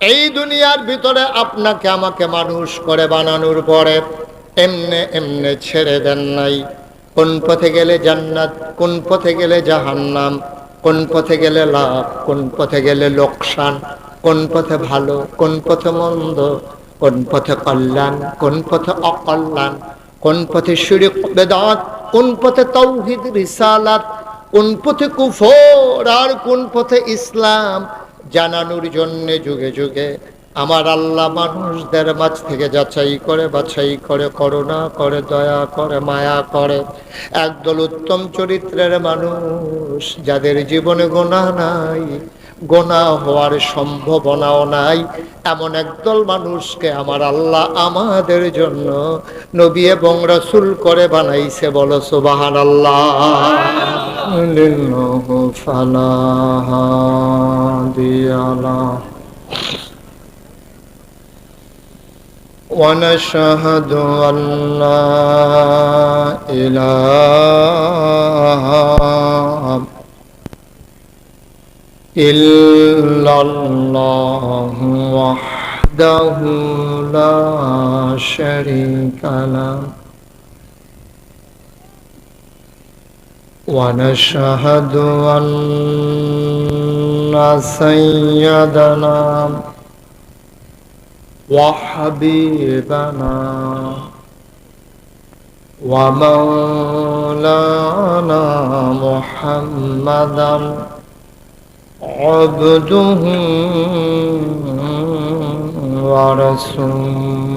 এই দুনিয়ার ভিতরে আপনাকে আমাকে মানুষ করে বানানোর পরে এমনে এমনে ছেড়ে দেন নাই কোন পথে গেলে জান্নাত কোন পথে গেলে জাহান্নাম কোন পথে গেলে লাভ কোন পথে গেলে লোকসান কোন পথে ভালো কোন পথে মন্দ কোন পথে কল্যাণ কোন পথে অকল্যাণ কোন পথে শিরিক বেদাত কোন পথে তৌহিদ রিসালাত কোন পথে কুফর আর কোন পথে ইসলাম জানানোর জন্য যুগে যুগে। আমার আল্লাহ মানুষদের মাঝ থেকে যাচাই করে, বাছাই করে, করুণা করে, দয়া করে, মায়া করে। একদল উত্তম চরিত্রের মানুষ যাদের জীবনে গোনা নাই, গোনা হওয়ার সম্ভাবনাও নাই। এমন একদল মানুষকে আমার আল্লাহ আমাদের জন্য নবী এবং রসুল করে বানাইছে বলো সুবাহান আল্লাহ ونشهد أن لا إله إلا الله وحده لا شريك له. ونشهد أن سيدنا وحبيبنا ومولانا محمدا عبده ورسوله.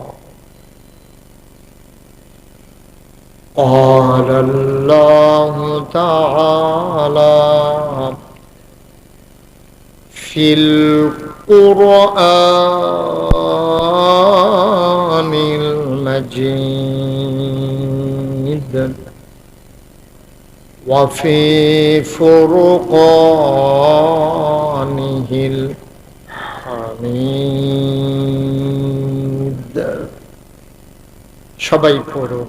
قال الله تعالى في القرآن المجيد وفي فرقانه الحميد সবাই পড়ুন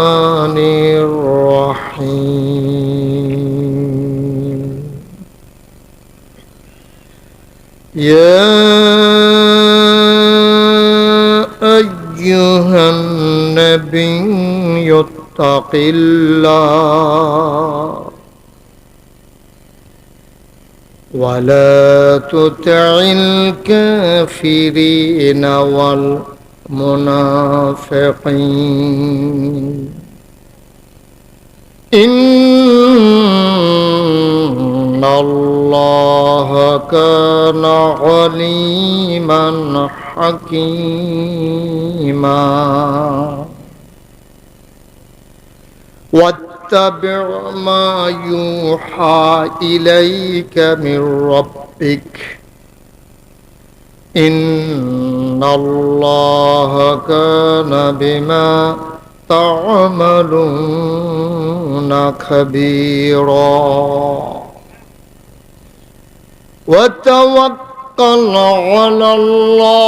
أيها النبي اتق الله ولا تطع الكافرين والمنافقين. إن الله كان عليما حكيما واتبع ما يوحى إليك من ربك إن الله كان بما تعملون خبيرا وتوكل على الله.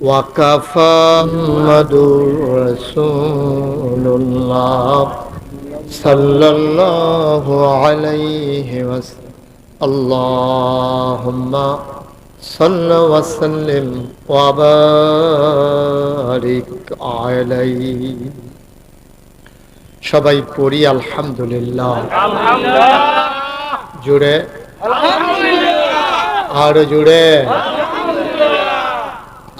وكفى محمد رسول الله صلى الله عليه وسلم. اللهم صل وسلم وبارك عليه. সবাই পড়ি আলহামদুলিল্লাহ। জুড়ে। আরও জুড়ে।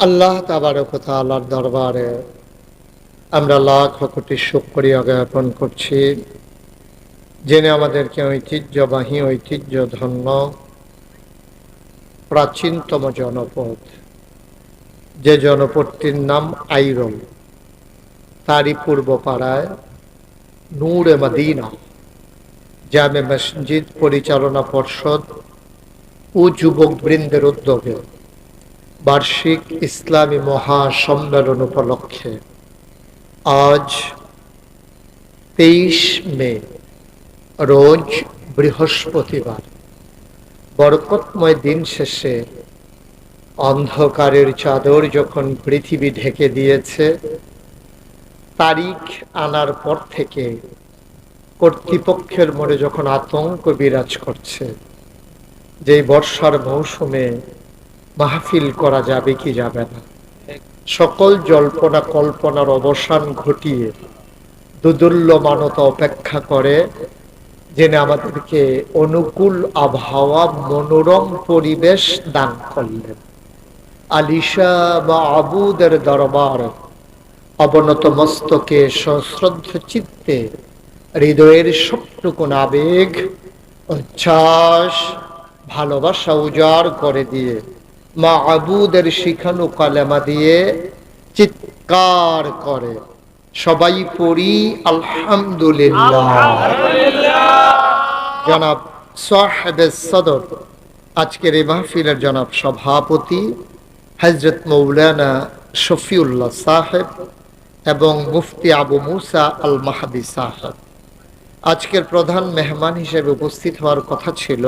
আল্লাহ তাবারকতালার দরবারে আমরা লাখ কোটি শুক্রিয়া জ্ঞাপন করছি। জেনে আমাদেরকে ঐতিহ্যবাহী ঐতিহ্য ধন্য প্রাচীনতম জনপদ যে জনপদটির নাম আইরল তারই পূর্ব পাড়ায় নূরে মদিনা, জামে মসজিদ পরিচালনা পর্ষদ ও যুবক বৃন্দের উদ্যোগে বার্ষিক ইসলামী মহাসম্মেলন উপলক্ষে আজ তেইশ মে, রোজ বৃহস্পতিবার, বরকতময় দিন শেষে অন্ধকারের চাদর যখন পৃথিবী ঢেকে দিয়েছে তারিখ আনার পর থেকে কর্তৃপক্ষের মনে যখন আতঙ্ক বিরাজ করছে যে বর্ষার মৌসুমে মাহফিল করা যাবে কি যাবে না, সকল জল্পনা কল্পনার অবসান ঘটিয়ে দুদুল্য মানতা অপেক্ষা করে জেনে আমাদেরকে অনুকূল আবহাওয়া, মনোরম পরিবেশ দান করলেন। আলিশা বা আবুদের দরবার অবনত মস্তকে সশ্রদ্ধ চিত্তে হৃদয়ের সবটুকুন আবেগ উচ্ছ্বাস ভালোবাসা উজাড় করে দিয়ে মা আবুদের শিখানো কালেমা দিয়ে চিৎকার করে সবাই পড়ি আলহামদুলিল্লাহ। জনাব সাহেবে সদর আজকের এই মাহফিলের জনাব সভাপতি হজরত মৌলানা শফিউল্লাহ সাহেব এবং মুফতি আবু মুসা আল মাহাদি সাহেব। আজকের প্রধান মেহমান হিসেবে উপস্থিত হওয়ার কথা ছিল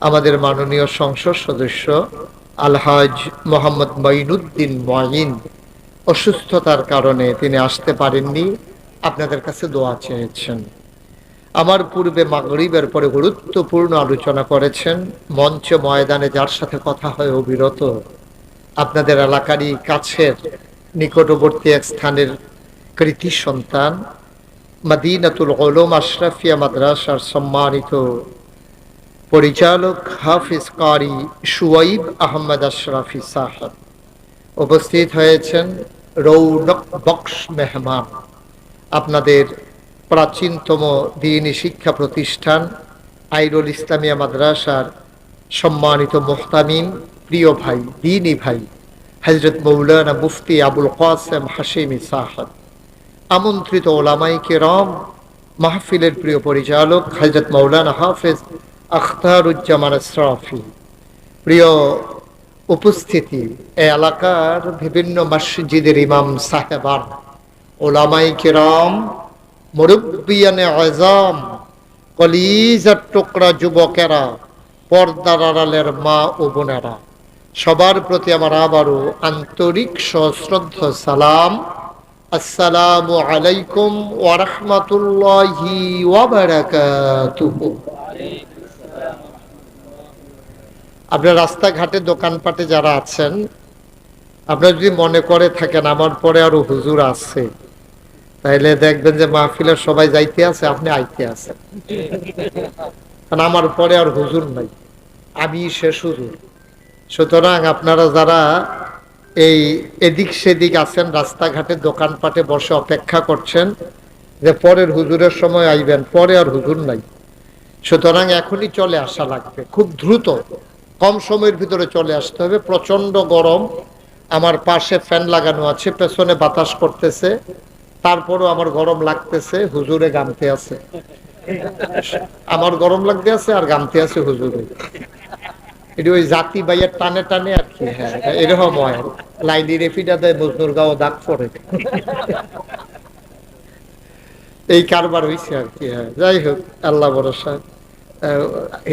আমাদের মাননীয় সংসদ সদস্য আলহাজ মোহাম্মদ মঈনুদ্দিন মঈন। অসুস্থতার কারণে তিনি আসতে পারেননি, আপনাদের কাছে দোয়া চেয়েছেন। আমার পূর্বে মাগরিবের পরে গুরুত্বপূর্ণ আলোচনা করেছেন, মঞ্চ ময়দানে যার সাথে কথা হয় অবিরত। আপনাদের এলাকারই কাছের নিকটবর্তী এক স্থানের কৃতি সন্তান, মাদিনাতুল ওলম আশরাফিয়া মাদ্রাসার সম্মানিত পরিচালক হাফিজ কারি সুয়াইব আহমদ আশরাফি সাহেব উপস্থিত হয়েছেন রৌনক বক্স মেহমান। আপনাদের প্রাচীনতম দিনী শিক্ষা প্রতিষ্ঠান আইরুল ইসলামিয়া মাদ্রাসার সম্মানিত মোহতামিম, প্রিয় ভাই, দিনী ভাই। হজরত মৌলানা মুফতি আবুল কাসেম হাসিমি সাহাদ, আমন্ত্রিত ওলামাই কেরম, মাহফিলের প্রিয় পরিচালক হজরত মৌলানা হাফেজ আখতারুজ্জামান শ্রফি প্রিয় উপস্থিতি, এ এলাকার বিভিন্ন মসজিদের ইমাম সাহেবান, ওলামাই কেরম মুরব্বিয়ানে আজম, কলিজার টুকরা যুবকেরা, পর্দার আড়ালের মা ও বোনেরা। সবার প্রতি আমার আবারও আন্তরিক সশ্রদ্ধ সালাম। আসসালামু আলাইকুম ওয়ারহমাতুল্লাহি ওয়াবারাকাতুহু আপনার রাস্তাঘাটে, দোকানপাটে যারা আছেন, আপনারা যদি মনে করে থাকেন আমার পরে আরও হুজুর আছে, তাইলে দেখবেন যে মাহফিলের সবাই যাইতে আছে, আপনি আইতে আছেন। কারণ আমার পরে আর হুজুর নাই। আমি শেষ হুজুর। সুতরাং আপনারা যারা এই এদিক সেদিক আছেন, রাস্তাঘাটে, দোকানপাটে বসে অপেক্ষা করছেন, যে পরের হুজুরের সময় আইবেন, পরে আর হুজুর নাই। সুতরাং এখনই চলে আসা লাগবে, খুব দ্রুত। কম সময়ের ভিতরে চলে আসতে হবে প্রচণ্ড গরম, আমার পাশে ফ্যান লাগানো আছে, পেছনে বাতাস করতেছে, তারপরও আমার গরম লাগতেছে, হুজুরে গামতে আছে। আমার গরম লাগতে আছে আর গামতে আছে হুজুরে। ওই জাতি টানে টানে আর কি হ্যাঁ এরকম হয়। রেফিটা দেয়, মজনুর গাও দাগ পড়ে। এই কারবার হয়েছে আর কি হ্যাঁ। যাই হোক, আল্লাহ ভরসা।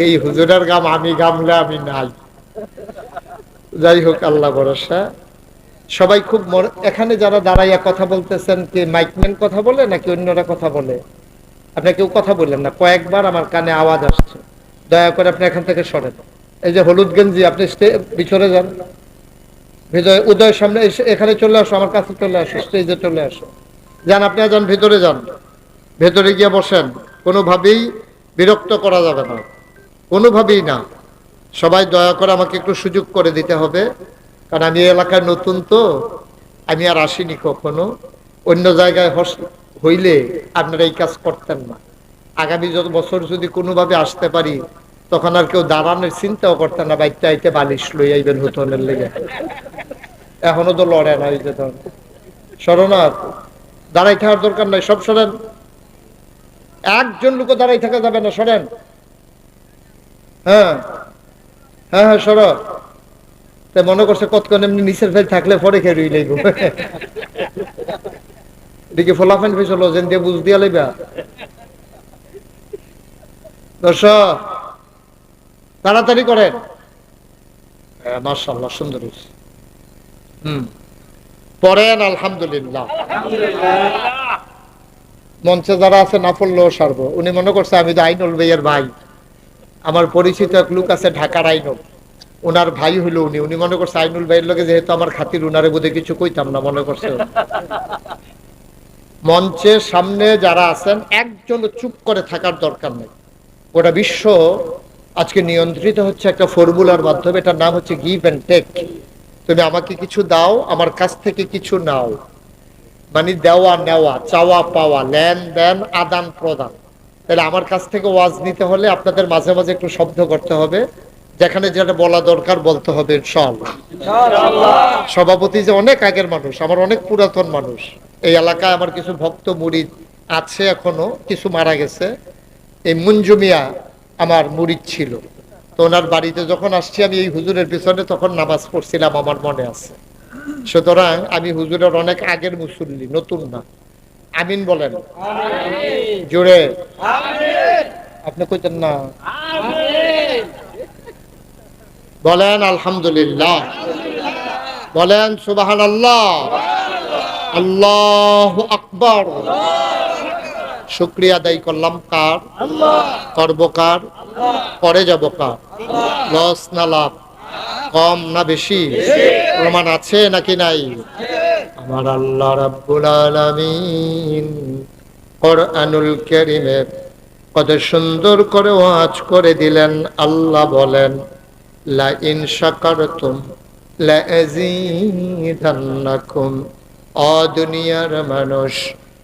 এই হুজুরের গাম আমি গামলে, আমি নাই। যাই হোক, আল্লাহ ভরসা। সবাই খুব এখানে যারা দাঁড়াইয়া কথা বলতেছেন, কি মাইকম্যান কথা বলে নাকি অন্যরা কথা বলে? আপনি কেউ কথা বললেন না, কয়েকবার আমার কানে আওয়াজ আসছে। দয়া করে আপনি এখান থেকে সরেন। এই যে হলুদ গেঞ্জি, আপনি পিছনে যান। ভিতরে, উদয়ের সামনে এখানে চলে আসো, আমার কাছে চলে আসো, স্টেজে চলে আসো। যান, আপনি যান, ভিতরে যান। ভেতরে গিয়ে বসেন। কোনোভাবেই বিরক্ত করা যাবে না। কোনোভাবেই না। সবাই দয়া করে আমাকে একটু সুযোগ করে দিতে হবে। কারণ আমি এলাকায় নতুন তো। আমি আর আসিনি কখনো। অন্য জায়গায় হস- হইলে আপনারা এই কাজ করতেন না। আগামী যত বছর যদি কোনোভাবে আসতে পারি তখন আর কেউ দাঁড়ানোর চিন্তাও করতেন না বাইকটা আইতে বালিশ লই আইবেন হুতনের লেগে। এখনও তো লড়ে না যে ধর। শরণার্থ, দাঁড়াই থাকার দরকার নাই, সব সরেন একজন লোক দাঁড়াই থাকা যাবে না সরেন হ্যাঁ হ্যাঁ হ্যাঁ সর। মনে করছে কতক্ষণ এমনি নিচের ফেল থাকলে পরে খেয়ে রই লাইব এদিকে ফলাফেন ফেসল যেন দিয়ে বুঝ দিয়া লাইবা। দর্শক তাড়াতাড়ি করেন। হ্যাঁ, মাশাআল্লাহ সুন্দর হুম। পড়েন আলহামদুলিল্লাহ। মঞ্চে যারা আছে উনি মনে করছে আমি তো আইনুল ভাইয়ের ভাই। আমার পরিচিত এক লোক আছে ঢাকার আইনুল। ওনার ভাই হইল উনি। উনি মনে করছে আইনুল ভাইয়ের লোকে যেহেতু আমার খাতির উনারে বোধে কিছু কইতাম না মনে করছে মঞ্চের সামনে যারা আছেন একজন চুপ করে থাকার দরকার নেই। গোটা বিশ্ব আজকে নিয়ন্ত্রিত হচ্ছে একটা ফর্মুলার মাধ্যমে এটার নাম হচ্ছে গিভ অ্যান্ড টেক তুমি আমাকে কিছু দাও আমার কাছ থেকে কিছু নাও। মানে দেওয়া নেওয়া চাওয়া পাওয়া লেন দেন আদান প্রদান। তাহলে আমার কাছ থেকে ওয়াজ নিতে হলে আপনাদের মাঝে মাঝে একটু শব্দ করতে হবে। যেখানে যেটা বলা দরকার বলতে হবে ইনশাআল্লাহ। সভাপতি যে অনেক আগের মানুষ আমার অনেক পুরাতন মানুষ। এই এলাকায় আমার কিছু ভক্ত মুড়ি আছে এখনও কিছু মারা গেছে। এই মুঞ্জুমিয়া আমার মুরিদ ছিল। তো ওনার বাড়িতে যখন আসছি আমি এই হুজুরের পিছনে তখন নামাজ পড়ছিলাম আমার মনে আছে। সুতরাং আমি হুজুরের অনেক আগের মুসল্লি নতুন না। আমিন বলেন। জোরে। আপনি কইতেন না। বলেন আলহামদুলিল্লাহ। বলেন সুবাহান আল্লাহ আল্লাহ আকবর। শুক্রিয়া আদায় করলাম কার? করব কার? পরে যাব কার? লস না লাভ? কম না বেশি? প্রমাণ আছে নাকি নাই? আমার আল্লাহ রাব্বুল আলামিন কোরআনুল কারীমে কত সুন্দর করে ওয়াজ করে দিলেন। আল্লাহ বলেন লা ইন শাকারতুম লা আযীদান্নাকুম অ দুনিয়ার মানুষ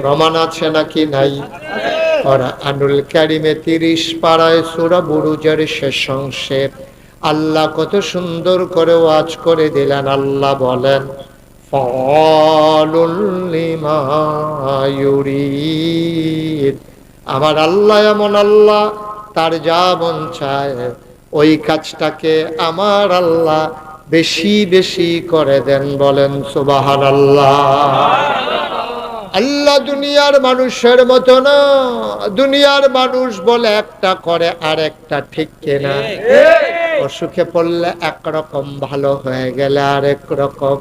প্রমাণ আছে নাকি নাই? আনুল কারিমে তিরিশ পাড়ায় সুরা বুরুজের শেষ অংশে আল্লাহ কত সুন্দর করে ওয়াজ করে দিলেন। আল্লাহ বলেন আমার আল্লাহ এমন আল্লাহ, তার যা মন চায়, ওই কাজটাকে আমার আল্লাহ বেশি বেশি করে দেন বলেন সুবাহান আল্লাহ আল্লাহ দুনিয়ার মানুষের মতো না। দুনিয়ার মানুষ বলে একটা করে আর একটা ঠিক কেনা। অসুখে পড়লে একরকম ভালো হয়ে গেলে আরেক রকম।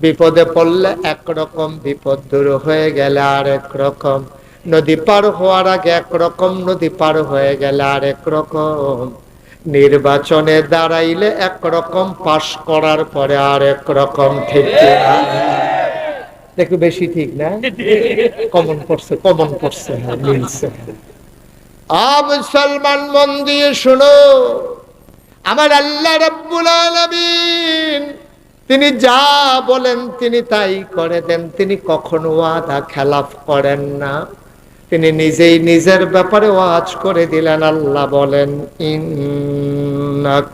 বিপদে পড়লে একরকম বিপদ দূর হয়ে গেলে আরেক রকম। নদী পার হওয়ার আগে একরকম নদী পার হয়ে গেলে আর রকম। নির্বাচনে দাঁড়াইলে একরকম পাশ করার পরে আর রকম ঠিক কিনা? একটু বেশি ঠিক না? কমন পড়ছে কমন পড়ছে হ্যাঁ মিলছে। আ মুসলমান মন দিয়ে শুনো, আমার আল্লাহ রাব্বুল আলামিন, তিনি যা বলেন তিনি তাই করে দেন, তিনি কখনো ওয়াদা খেলাফ করেন না। তিনি নিজেই নিজের ব্যাপারে ওয়াজ করে দিলেন, আল্লাহ বলেন ইন্নাকালা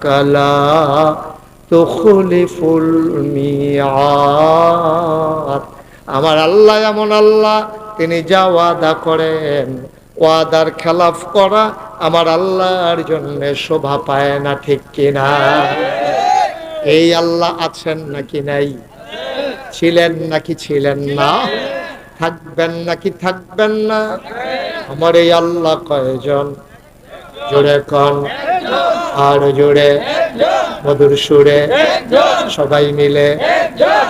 তুখলিফুল মিয়াদ আমার আল্লাহ এমন আল্লাহ, তিনি যা ওয়াদা করেন, ওয়াদার খেলাফ করা আমার আল্লাহর জন্য শোভা পায় না, ঠিক কিনা? এই আল্লাহ আছেন নাকি নাই? ছিলেন নাকি ছিলেন না? থাকবেন নাকি থাকবেন না? আমার এই আল্লাহ কয়জন? জোরে কন। আর জোরে। মধুর সুরে সবাই মিলে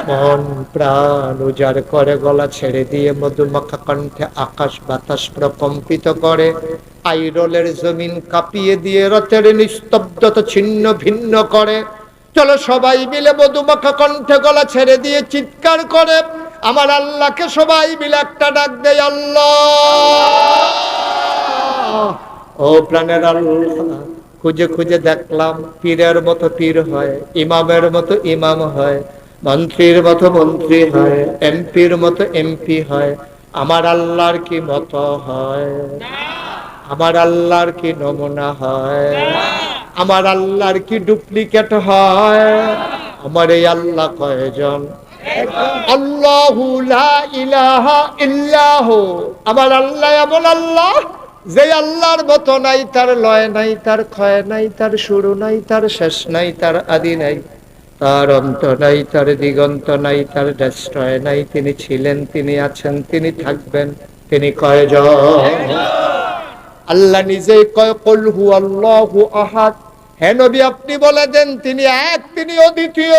মন প্রাণ উজাড় করে গলা ছেড়ে দিয়ে মধুমাখা কণ্ঠে আকাশ বাতাস প্রকম্পিত করে। আইরলের জমিন কাঁপিয়ে দিয়ে রথের নিস্তব্ধতা ছিন্ন ভিন্ন করে। চলো সবাই মিলে মধুমাখা কণ্ঠে গলা ছেড়ে দিয়ে চিৎকার করে। আমার আল্লাহকে সবাই মিলে একটা ডাক দেয় আল্লাহ। ও প্রাণের আল্লাহ। খুঁজে খুঁজে দেখলাম পীরের মতো পীর হয়, ইমামের মতো ইমাম হয়, মন্ত্রীর মতো মন্ত্রী হয়, এমপির মতো এমপি হয়। আমার আল্লাহর কি মতো হয়? আমার আল্লাহর কি নমুনা হয়? আমার আল্লাহর কি ডুপ্লিকেট হয়? আমার এই আল্লাহ কয়জন? আল্লাহু আমার আল্লাহ এমন আল্লাহ যে আল্লাহর মতো নাই, তার লয় নাই, তার ক্ষয় নাই, তার শুরু নাই, তার শেষ নাই, তার আদি নাই, তার অন্ত নাই, তার দিগন্ত নাই, তার ডেস্ট্রয় নাই, তিনি ছিলেন, তিনি আছেন, তিনি থাকবেন, তিনি কয়জন? আল্লাহ নিজেই কয়, কল হু আল্লাহু আহাদ। হে আপনি বলে দেন, তিনি এক, তিনি অদ্বিতীয়।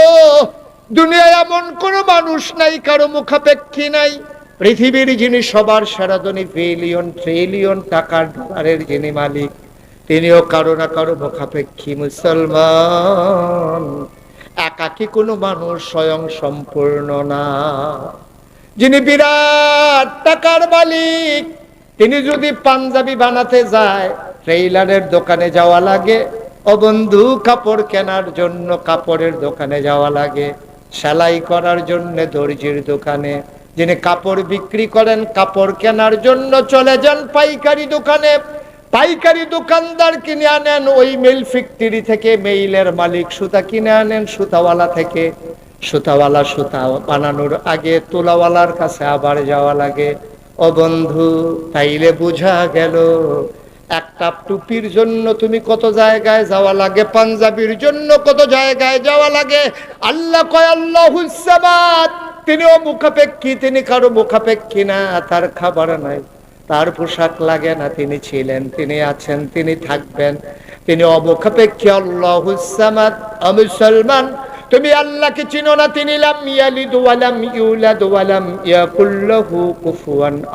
দুনিয়ায় এমন কোনো মানুষ নাই, কারও মুখাপেক্ষী নাই। পৃথিবীর যিনি সবার সেরা ধনী বিলিয়ন ট্রিলিয়ন টাকার ডলারের যিনি মালিক, তিনিও কারও না কারও মুখাপেক্ষী মুসলমান। একাকি কোনো মানুষ স্বয়ং সম্পূর্ণ না। যিনি বিরাট টাকার মালিক, তিনি যদি পাঞ্জাবি বানাতে যায় ট্রেইলারের দোকানে যাওয়া লাগে ও বন্ধু কাপড় কেনার জন্য কাপড়ের দোকানে যাওয়া লাগে, সেলাই করার জন্য দর্জির দোকানে যিনি কাপড় বিক্রি করেন, কাপড় কেনার জন্য চলে যান পাইকারি দোকানে। পাইকারি দোকানদার কিনে আনেন, ওই মেল ফ্যাক্টরি থেকে মেইলের মালিক সুতা কিনে আনেন, সুতাওয়ালা থেকে। সুতাওয়ালা সুতা বানানোর আগে তোলাওয়ালার কাছে আবার যাওয়া লাগে। ও বন্ধু, তাইলে বোঝা গেল একটা টুপির জন্য তুমি কত জায়গায় যাওয়া লাগে, পাঞ্জাবির জন্য কত জায়গায় যাওয়া লাগে। আল্লাহ কয়, আল্লাহ তিনিও মুখাপেক্ষী, তিনি কারও মুখাপেক্ষী না, তার খাবার নাই। তার পোশাক লাগে না, তিনি ছিলেন, তিনি আছেন, তিনি থাকবেন। তিনি অমুখাপেক্ষী আল্লাহুসামাদ মুসলমান, তুমি আল্লাহকে চিনো না, তিনি লাম ইয়ালিদ ওয়ালাম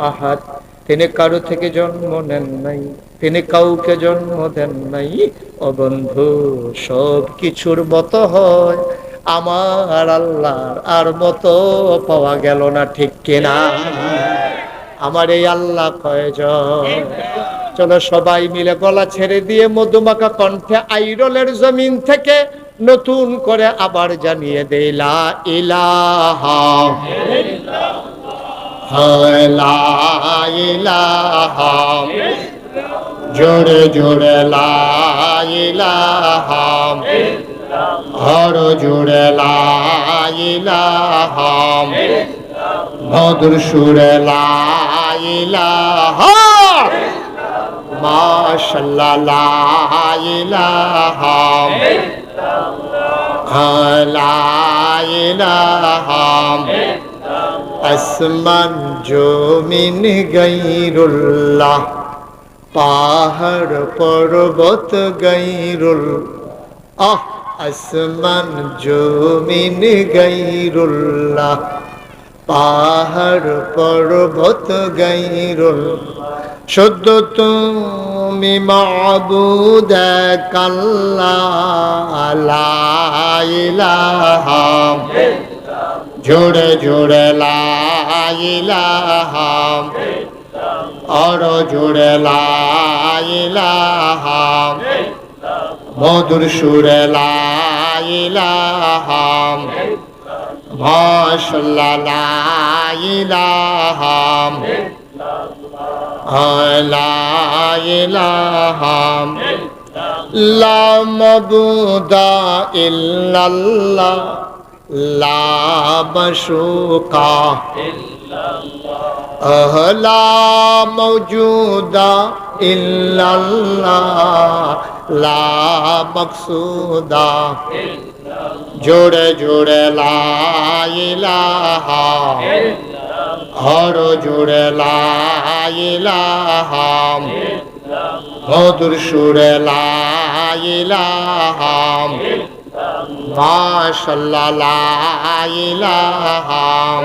আহাদ। তিনি কারও থেকে জন্ম নেন নাই, তিনি কাউকে জন্ম দেন নাই। অবন্ধু বন্ধু সব কিছুর মতো হয়। আমার আল্লাহর আর মতো পাওয়া গেল না, ঠিক কিনা? আমার এই আল্লাহ কয়জন? চলো সবাই মিলে গলা ছেড়ে দিয়ে মধুমাখা কণ্ঠে আইরলের জমিন থেকে নতুন করে আবার জানিয়ে দেলা ইলাহা জোরে জোরে লা ইলাহা হর জোরে লা ইলাহা। মধুর সুরে লা ইলাহা। মাশাল্লাহ লা ইলাহা। লা ইলাহা। আসমান জমিন গাইরুল্লাহ। পাহাড় পর্বত গাইরুল আহ। আসমান জমিন গাইরুল্লাহ, পাহাড় পর্বত গাইরুল সদ্য তুমি মাবুদ কাল্লা জোড়ে জোড়ে লাইলাহাম অর জোড়ে লাইলাহাম মধুর সুরে লাইলাহাম মাশাল্লাহ লাইলাহাম লাইলাহাম লা মাবুদা ইল্লাল্লাহ লা মশুকা লা মৌজুদা ইল্লাল্লাহ লা মকসুদা জোড়ে জোড়ে লা ইলাহা হর জোড়ে লা ইলাহা মধুর সুরে লাইলাহাম মাশাল্লাহ লাইলাহাম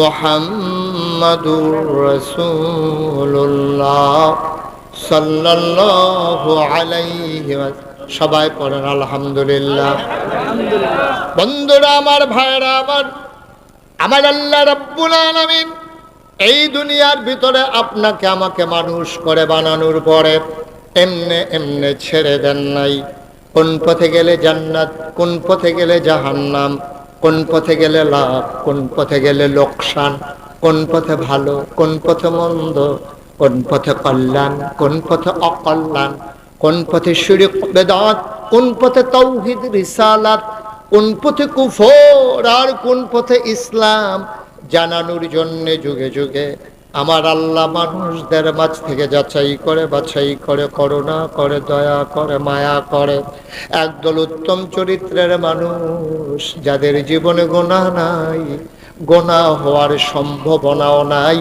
মুহাম্মাদুর সবাই পড়েন, আলহামদুলিল্লাহ। বন্ধুরা, আমার ভাইরা আমার আমার আল্লাহ রাব্বুল আলামিন এই দুনিয়ার ভিতরে আপনাকে আমাকে মানুষ করে বানানোর পরে এমনে এমনে ছেড়ে দেন নাই। কোন পথে গেলে জান্নাত, কোন পথে গেলে জাহান্নাম কোন পথে গেলে লাভ কোন পথে গেলে লোকসান কোন পথে ভালো কোন পথে মন্দ কোন পথে কল্যাণ কোন পথে অকল্যাণ কোন পথে শিরিক বেদাত কোন পথে তৌহিদ রিসালাত কোন পথে কুফর আর কোন পথে ইসলাম জানানোর জন্যে যুগে যুগে আমার আল্লাহ মানুষদের মাঝ থেকে যাচাই করে বাছাই করে করুণা করে দয়া করে মায়া করে। একদল উত্তম চরিত্রের মানুষ যাদের জীবনে গোনা নাই গোনা হওয়ার সম্ভাবনাও নাই।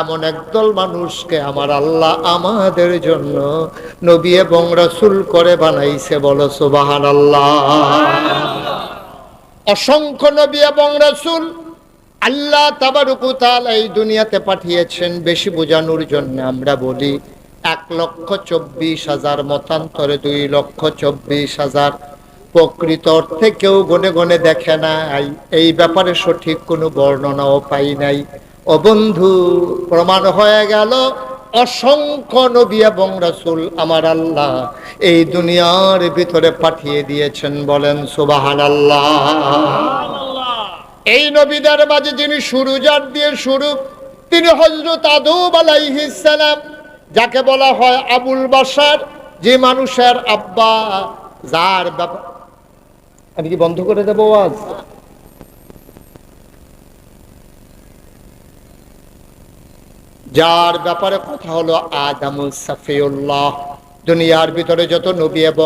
এমন একদল মানুষকে আমার আল্লাহ আমাদের জন্য নবী এবং রসুল করে বানাইছে বলো সুবাহান আল্লাহ অসংখ্য নবী এবং রসুল আল্লাহ তাবারুকুতাল এই দুনিয়াতে পাঠিয়েছেন, বেশি বোঝানোর জন্য আমরা বলি এক লক্ষ চব্বিশ হাজার, মতান্তরে দুই লক্ষ চব্বিশ হাজার। প্রকৃত অর্থে কেউ গনে গনে দেখে নাই এই ব্যাপারে সঠিক কোনো বর্ণনাও পাই নাই। ও বন্ধু, প্রমাণ হয়ে গেল, অসংখ্য নবী এবং রাসূল আমার আল্লাহ এই দুনিয়ার ভিতরে পাঠিয়ে দিয়েছেন বলেন সুবাহান আল্লাহ এই নবীদের মাঝে যিনি শুরু যার দিয়ে শুরু, তিনি হজরত আদব আলাইহিসালাম যাকে বলা হয় আবুল বাসার যে মানুষের আব্বা, যার ব্যাপার। আমি কি বন্ধ করে দেবো আজ যার ব্যাপারে কথা হলো আদামুল সাফিউল্লাহ, দুনিয়ার ভিতরে যত নবী এবং